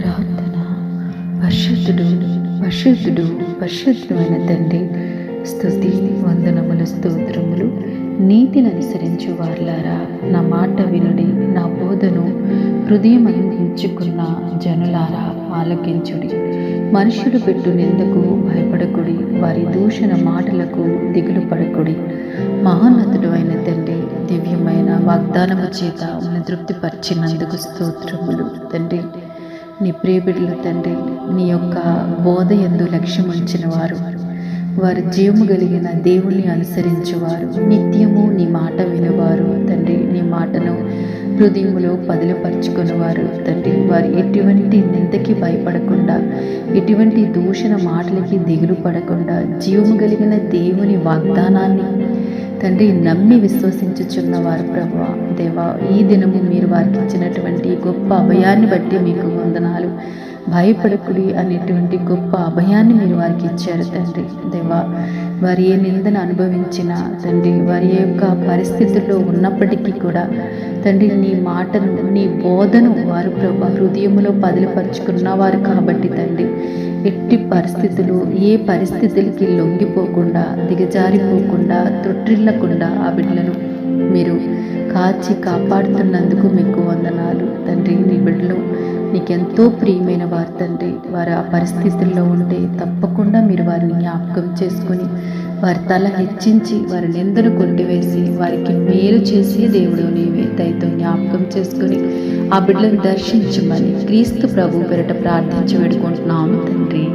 ప్రార్థన. పరిశుద్ధుడు పరిశుద్ధుడు పరిశుద్ధమైన తండ్రి స్థుతి వందనములు స్తోత్రములు నీతిని అనుసరించు వార్లారా. నా మాట వినుడి నా బోధను హృదయం అందించుకున్న జనులారా ఆలకించుడి. మనుషుడు పెట్టు నిందకు భయపడకుడి వారి దూషణ మాటలకు దిగులు పడకుడి. మహోన్నతుడు అయిన తండ్రి దివ్యమైన వాగ్దానము చేత తృప్తిపరిచినందుకు స్తోత్రములు. తండ్రి నీ ప్రియబిడ్డల తండ్రి నీ యొక్క బోధ ఎందు లక్ష్యం ఉంచిన వారు వారు జీవము కలిగిన దేవుణ్ణి అనుసరించేవారు. నిత్యము నీ మాట వినేవారు. తండ్రి నీ మాటను హృదయములో పదిలపరుచుకునేవారు. తండ్రి వారు ఎటువంటి నిందకి భయపడకుండా ఎటువంటి దూషణ మాటలకి దిగులు పడకుండా జీవము కలిగిన దేవుని వాగ్దానాన్ని తండ్రి నమ్మి విశ్వసించుచున్న వారు ప్రభు దేవా ఈ దినము మీరు వారికి ఇచ్చినటువంటి గొప్ప అభయాన్ని బట్టి మీకు వందనాలు. భయపడకుడి అనేటువంటి గొప్ప అభయాన్ని మీరు వారికి ఇచ్చారు తండ్రి. దేవా వారి ఏ నిందను అనుభవించిన తండ్రి వారి యొక్క పరిస్థితుల్లో ఉన్నప్పటికీ కూడా తండ్రి నీ మాటను నీ బోధను వారు ప్రభా హృదయంలో పదిలిపరుచుకున్నవారు కాబట్టి తండ్రి ఎట్టి పరిస్థితులు ఏ పరిస్థితులకి లొంగిపోకుండా దిగజారిపోకుండా తొట్టిల్లకుండా ఆ బిడ్డలను మీరు కాచి కాపాడుతున్నందుకు మీకు వందనాలు. తండ్రి నీ బిడ్డలు నీకెంతో ప్రియమైన వారి తండ్రి. వారు ఆ పరిస్థితుల్లో ఉంటే తప్పకుండా మీరు వారిని జ్ఞాపకం చేసుకుని వారి తల హెచ్చించి వారి నిందను కొట్టివేసి వారికి మేలు చేసే దేవుడు నీవే దయతో జ్ఞాపకం చేసుకుని ఆ బిడ్డలను దర్శించమని క్రీస్తు ప్రభు పెరట ప్రార్థించి వేడుకుంటున్నాము తండ్రి.